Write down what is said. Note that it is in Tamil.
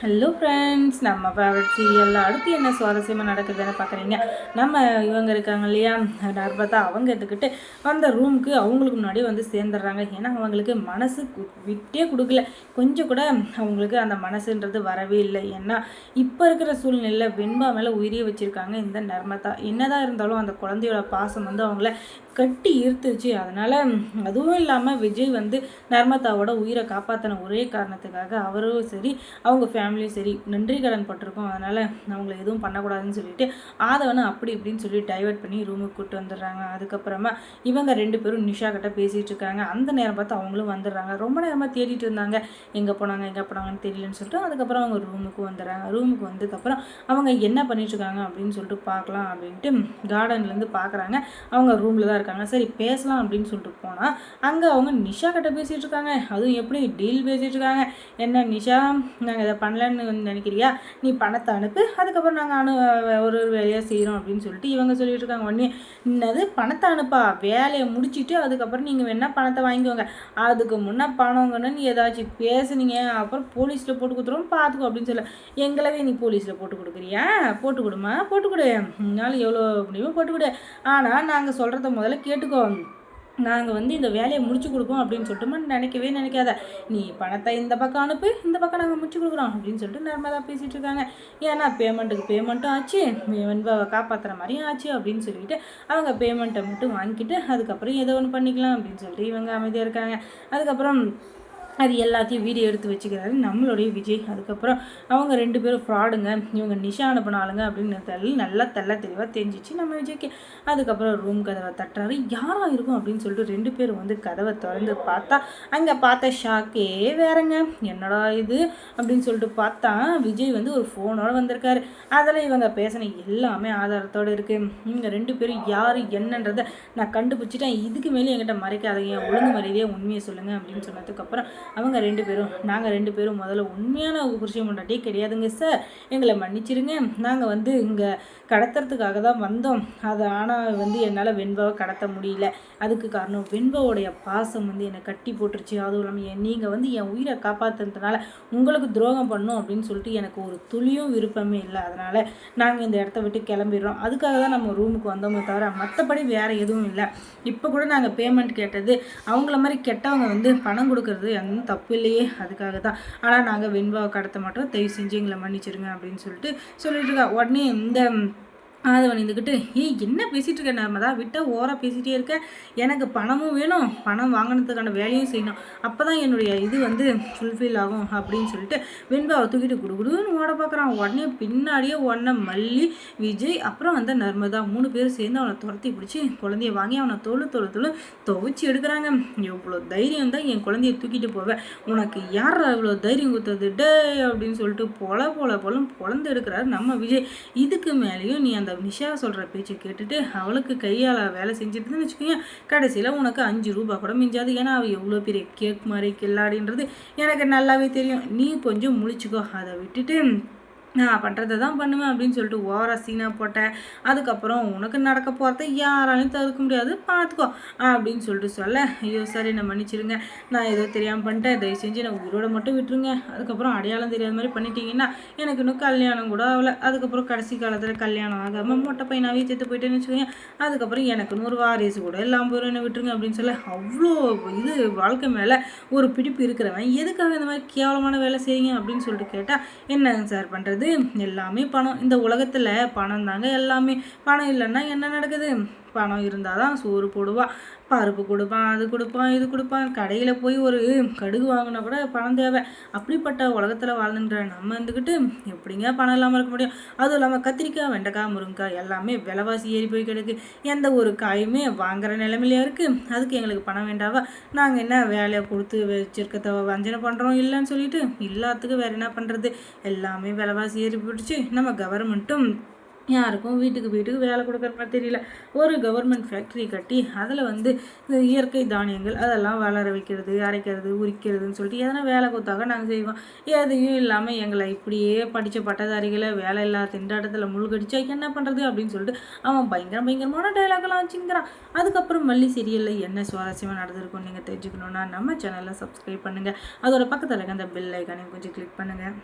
ஹலோ ஃப்ரெண்ட்ஸ் நம்ம ஃபேவரட் சீரியலில் அடுத்து என்ன சுவாரஸ்யமாக நடக்குதுன்னு பார்க்குறீங்க? நம்ம இவங்க இருக்காங்க இல்லையா? நர்பதா அவங்க எடுத்துக்கிட்டு அந்த ரூமுக்கு அவங்களுக்கு முன்னாடி வந்து சேர்ந்துடுறாங்க. ஏன்னா அவங்களுக்கு மனசு விட்டே கொடுக்கல. கொஞ்சம் கூட அவங்களுக்கு அந்த மனசுன்றது வரவே இல்லை. ஏன்னா இப்போ இருக்கிற சூழ்நிலையில் வெண்பா மேலே உயிரியே வச்சுருக்காங்க இந்த நர்மதா. என்னதான் இருந்தாலும் அந்த குழந்தையோட பாசம் வந்து அவங்கள கட்டி ஈர்த்துச்சு. அதனால் அதுவும் இல்லாமல் விஜய் வந்து நர்மதாவோட உயிரை காப்பாற்றின ஒரே காரணத்துக்காக அவரும் சரி அவங்க ஃபேமிலியும் சரி நன்றி கடன் பட்டிருக்கோம். அதனால் அவங்கள எதுவும் பண்ணக்கூடாதுன்னு சொல்லிட்டு ஆதவனை அப்படி இப்படின்னு சொல்லி டைவெர்ட் பண்ணி ரூமுக்கு கூப்பிட்டு வந்துடுறாங்க. அதுக்கப்புறமா இவங்க ரெண்டு பேரும் நிஷா கிட்ட பேசிகிட்டு இருக்காங்க. அந்த நேரம் பார்த்து அவங்களும் வந்துடுறாங்க. ரொம்ப நேரமாக தேடிட்டு இருந்தாங்க. எங்கே போனாங்க எங்கே போனாங்கன்னு தெரியலன்னு சொல்லிட்டு அதுக்கப்புறம் அவங்க ரூமுக்கு வந்துடுறாங்க. ரூமுக்கு வந்ததுக்கப்புறம் அவங்க என்ன பண்ணிட்டுருக்காங்க அப்படின்னு சொல்லிட்டு பார்க்கலாம் அப்படின்ட்டு கார்டன்லேருந்து பார்க்குறாங்க. அவங்க ரூமில் தான் இருக்காங்க. இருக்காங்க. சரி பேசலாம் அப்படின்னு சொல்லிட்டு போனால் அங்கே அவங்க நிஷா கிட்ட பேசிகிட்டு இருக்காங்க. அதுவும் எப்படி டீல் பேசிகிட்டு இருக்காங்க. என்ன நிஷா நாங்கள் இதை பண்ணலன்னு நினைக்கிறியா? நீ பணத்தை அனுப்பு அதுக்கப்புறம் நாங்கள் அனு ஒரு ஒரு வேலையாக செய்கிறோம் அப்படின்னு சொல்லிட்டு இவங்க சொல்லிட்டு இருக்காங்க. உடனே என்னது? பணத்தை அனுப்பா? வேலையை முடிச்சுட்டு அதுக்கப்புறம் நீங்கள் வேணால் பணத்தை வாங்கிக்கோங்க. அதுக்கு முன்னே பணங்கன்னு நீ ஏதாச்சும் பேசுனீங்க. அப்புறம் போலீஸில் போட்டு கொடுத்துருவோம் பார்த்துக்கோ அப்படின்னு சொல்ல எங்களவே நீ போலீஸில் போட்டு கொடுக்குறியா? போட்டு கொடுமா போட்டு கொடு. உன்னால் எவ்வளோ முடியுமோ போட்டு கொடு. ஆனால் நாங்கள் சொல்கிறத முதல்ல கேட்டுக்கோ. நாங்கள் வந்து இந்த வேலையை முடிச்சு கொடுப்போம் அப்படின்னு சொல்லிட்டு நினைக்கவே நினைக்காத. நீ பணத்தை இந்த பக்கம் அனுப்பு இந்த பக்கம் நாங்கள் முடிச்சு கொடுக்குறோம் அப்படின்னு சொல்லிட்டு நர்மதா பேசிகிட்டு இருக்காங்க. ஏன்னா பேமெண்ட்டுக்கு பேமெண்ட்டும் ஆச்சு. வெண்பாவை காப்பாற்றுற மாதிரியும் ஆச்சு அப்படின்னு சொல்லிட்டு அவங்க பேமெண்ட்டை மட்டும் வாங்கிட்டு அதுக்கப்புறம் ஏதோ ஒன்று பண்ணிக்கலாம் அப்படின்னு சொல்லிட்டு இவங்க அமைதியாக இருக்காங்க. அதுக்கப்புறம் அது எல்லாத்தையும் வீடியோ எடுத்து வச்சுக்கிறாரு. நம்மளுடைய விஜய் அதுக்கப்புறம் அவங்க ரெண்டு பேரும் ஃப்ராடுங்க. இவங்க நிஷா அனுப்பினாலுங்க அப்படின்னு தள்ளி நல்லா தெல்ல தெளிவாக தெரிஞ்சிச்சு. நம்ம விஜய்க்கு அதுக்கப்புறம் ரூம் கதவை தட்டுறாரு. யாராக இருக்கும்? அப்படின்னு சொல்லிட்டு ரெண்டு பேரும் வந்து கதவை திறந்து பார்த்தா அங்கே பார்த்த ஷாக்கே வேறங்க. என்னடா இது? அப்படின்னு சொல்லிட்டு பார்த்தா விஜய் வந்து ஒரு ஃபோனோட வந்திருக்காரு. அதில் இவங்க பேசின எல்லாமே ஆதாரத்தோடு இருக்குது இவங்க ரெண்டு பேரும் யார் என்னன்றதை நான் கண்டுபிடிச்சிட்டேன். இதுக்கு மேலே என்கிட்ட மறைக்காதீங்க. ஒழுங்கு மரியாதையாக உண்மையை சொல்லுங்கள் அப்படின்னு சொன்னதுக்கப்புறம் அவங்க ரெண்டு பேரும் நாங்கள் ரெண்டு பேரும் முதல்ல உண்மையான புருஷன் முன்னாடியே கிடையாதுங்க சார் எங்களை மன்னிச்சிருங்க. நாங்கள் வந்து இங்கே கடத்துறதுக்காக தான் வந்தோம். அது ஆனால் வந்து என்னால் வெண்பாவை கடத்த முடியல. அதுக்கு காரணம் வெண்பாவோடைய பாசம் வந்து என்னை கட்டி போட்டுருச்சு. அதுவும் இல்லாமல் நீங்கள் வந்து என் உயிரை காப்பாற்றுறதுனால உங்களுக்கு துரோகம் பண்ணும் அப்படின்னு சொல்லிட்டு எனக்கு ஒரு துளியும் விருப்பமே இல்லை. அதனால் நாங்கள் இந்த இடத்த விட்டு கிளம்பிடுறோம். அதுக்காக தான் நம்ம ரூமுக்கு வந்தோமே தவிர மற்றபடி வேறு எதுவும் இல்லை. இப்போ கூட நாங்கள் பேமெண்ட் கேட்டது அவங்கள மாதிரி கெட்டவங்க வந்து பணம் கொடுக்கறது ஒன்றும் தப்பு இல்லையே அதுக்காக தான். ஆனால் நாங்கள் வெண்பாவை கடத்த மாட்டோம். தயவு செஞ்சு எங்களை மன்னிச்சிருங்க அப்படின்னு சொல்லிட்டு சொல்லிட்டு இருக்கா. உடனே இந்த ஆதவன் இருந்துக்கிட்டு ஏய் என்ன பேசிகிட்டு இருக்க நர்மதா? விட்டால் ஓராக பேசிகிட்டே இருக்க. எனக்கு பணமும் வேணும். பணம் வாங்கினதுக்கான வேலையும் செய்யணும். அப்போ தான் என்னுடைய இது வந்து ஃபுல்ஃபில் ஆகும் அப்படின்னு சொல்லிட்டு வெண்பாவை தூக்கிட்டு குடுகுடுன்னு ஓட பார்க்குறான் உடனே பின்னாடியே உடனே மல்லி விஜய் அப்புறம் அந்த நர்மதா மூணு பேரும் சேர்ந்து அவனை துரத்தி பிடிச்சி குழந்தைய வாங்கி அவனை தொழு தொழு தொழு துவைச்சி எடுக்கிறாங்க. எவ்வளோ தைரியம் தான் என் குழந்தைய தூக்கிட்டு போவேன் உனக்கு யார் இவ்வளோ தைரியம் கொடுத்தது? டே அப்படின்னு சொல்லிட்டு பொல பொல பொலம் குழந்தை எடுக்கிறாரு நம்ம விஜய். இதுக்கு மேலேயும் நீ அந்த நிஷா சொல்கிற பேச்சு கேட்டுட்டு அவளுக்கு கையால் வேலை செஞ்சுட்டுன்னு வச்சுக்கோங்க. கடைசியில் உனக்கு அஞ்சு ரூபா கூட மிஞ்சாது. ஏன்னா அவள் எவ்வளோ பெரிய கேக் மாதிரி கில்லாடின்றது எனக்கு நல்லாவே தெரியும். நீ கொஞ்சம் முழிச்சுக்கோ. அதை விட்டுட்டு நான் பண்ணுறதை தான் பண்ணுவேன் அப்படின்னு சொல்லிட்டு ஓவராக சீனாக போட்டேன். அதுக்கப்புறம் உனக்கு நடக்க போகிறத யாராலையும் தவிர்க்க முடியாது பார்த்துக்கோ அப்படின்னு சொல்லிட்டு சொல்ல ஐயோ சார் என்னை மன்னிச்சிருங்க. நான் ஏதோ தெரியாமல் பண்ணிட்டேன் தயவு செஞ்சு நான் உயிரோட மட்டும் விட்டுருங்க. அதுக்கப்புறம் அடையாளம் தெரியாத மாதிரி பண்ணிட்டீங்கன்னா எனக்கு இன்னும் கல்யாணம் கூட ஆகலை. அதுக்கப்புறம் கடைசி காலத்தில் கல்யாணம் ஆகாமல் மொட்டை பையனாகவே சேர்த்து போயிட்டேன்னு வச்சுக்கோங்க அதுக்கப்புறம் எனக்கு ஒரு வாரிசு கூட இல்லாமல் போயிடும் என்ன விட்டுருங்க அப்படின்னு சொல்ல அவ்வளோ இது வாழ்க்கை மேலே ஒரு பிடிப்பு இருக்கிறவன். எதுக்காக இந்த மாதிரி கேவலமான வேலை செய்யுங்க அப்படின்னு சொல்லிட்டு கேட்டால் என்னங்க சார் பண்ணுறது எல்லாமே பணம். இந்த உலகத்தில் பணம் தாங்க எல்லாமே. பணம் இல்லைன்னா என்ன நடக்குது? பணம் இருந்தால் தான் சோறு போடுவான் பருப்பு கொடுப்பான் அது கொடுப்பான் இது கொடுப்பான் கடையில் போய் ஒரு கடுகு வாங்கினா கூட பணம் தேவை. அப்படிப்பட்ட உலகத்தில் வாழ்ந்துன்ற நம்ம இருந்துக்கிட்டு எப்படிங்க பணம் இல்லாமல் இருக்க முடியும்? அதுவும் இல்லாமல் கத்திரிக்காய் வெண்டைக்காய் முருங்கைக்காய் எல்லாமே விலைவாசி ஏறி போய் கிடக்கு. எந்த ஒரு காயுமே வாங்குற நிலைமையிலே இருக்குது அதுக்கு எங்களுக்கு பணம் வேண்டாவா? நாங்கள் என்ன வேலையை கொடுத்து வச்சிருக்கத வஞ்சனை பண்ணுறோம் இல்லைன்னு சொல்லிட்டு எல்லாத்துக்கும் வேறு என்ன பண்ணுறது எல்லாமே விலைவாசி ஏறி போயிடுச்சு. நம்ம கவர்மெண்ட்டும் யாருக்கும் வீட்டுக்கு வீட்டுக்கு வேலை கொடுக்குற மாதிரி தெரியல. ஒரு கவர்மெண்ட் ஃபேக்ட்ரி கட்டி அதில் வந்து இந்த இயற்கை தானியங்கள் அதெல்லாம் வளர வைக்கிறது அரைக்கிறது உரிக்கிறதுன்னு சொல்லிட்டு எதனா வேலை கொடுத்தாக நாங்கள் செய்வோம். எதையும் இல்லாமல் எங்களை இப்படியே படித்த பட்டதாரிகளை வேலை இல்லாத திண்டாட்டத்தில் முழுகடிச்சா என்ன பண்ணுறது அப்படின்னு சொல்லிட்டு அவன் பயங்கர பயங்கரமான டைலாக்லாம் வச்சுங்கிறான் அதுக்கப்புறம் மல்லி சீரியலில் என்ன சுவாரஸ்யமாக நடந்திருக்கும் நீங்கள் தெரிஞ்சுக்கணுன்னா நம்ம சேனலில் சப்ஸ்கிரைப் பண்ணுங்கள் அதோட பக்கத்தில் இருக்க அந்த பெல் ஐக்கானையும் கொஞ்சம் கிளிக் பண்ணுங்கள்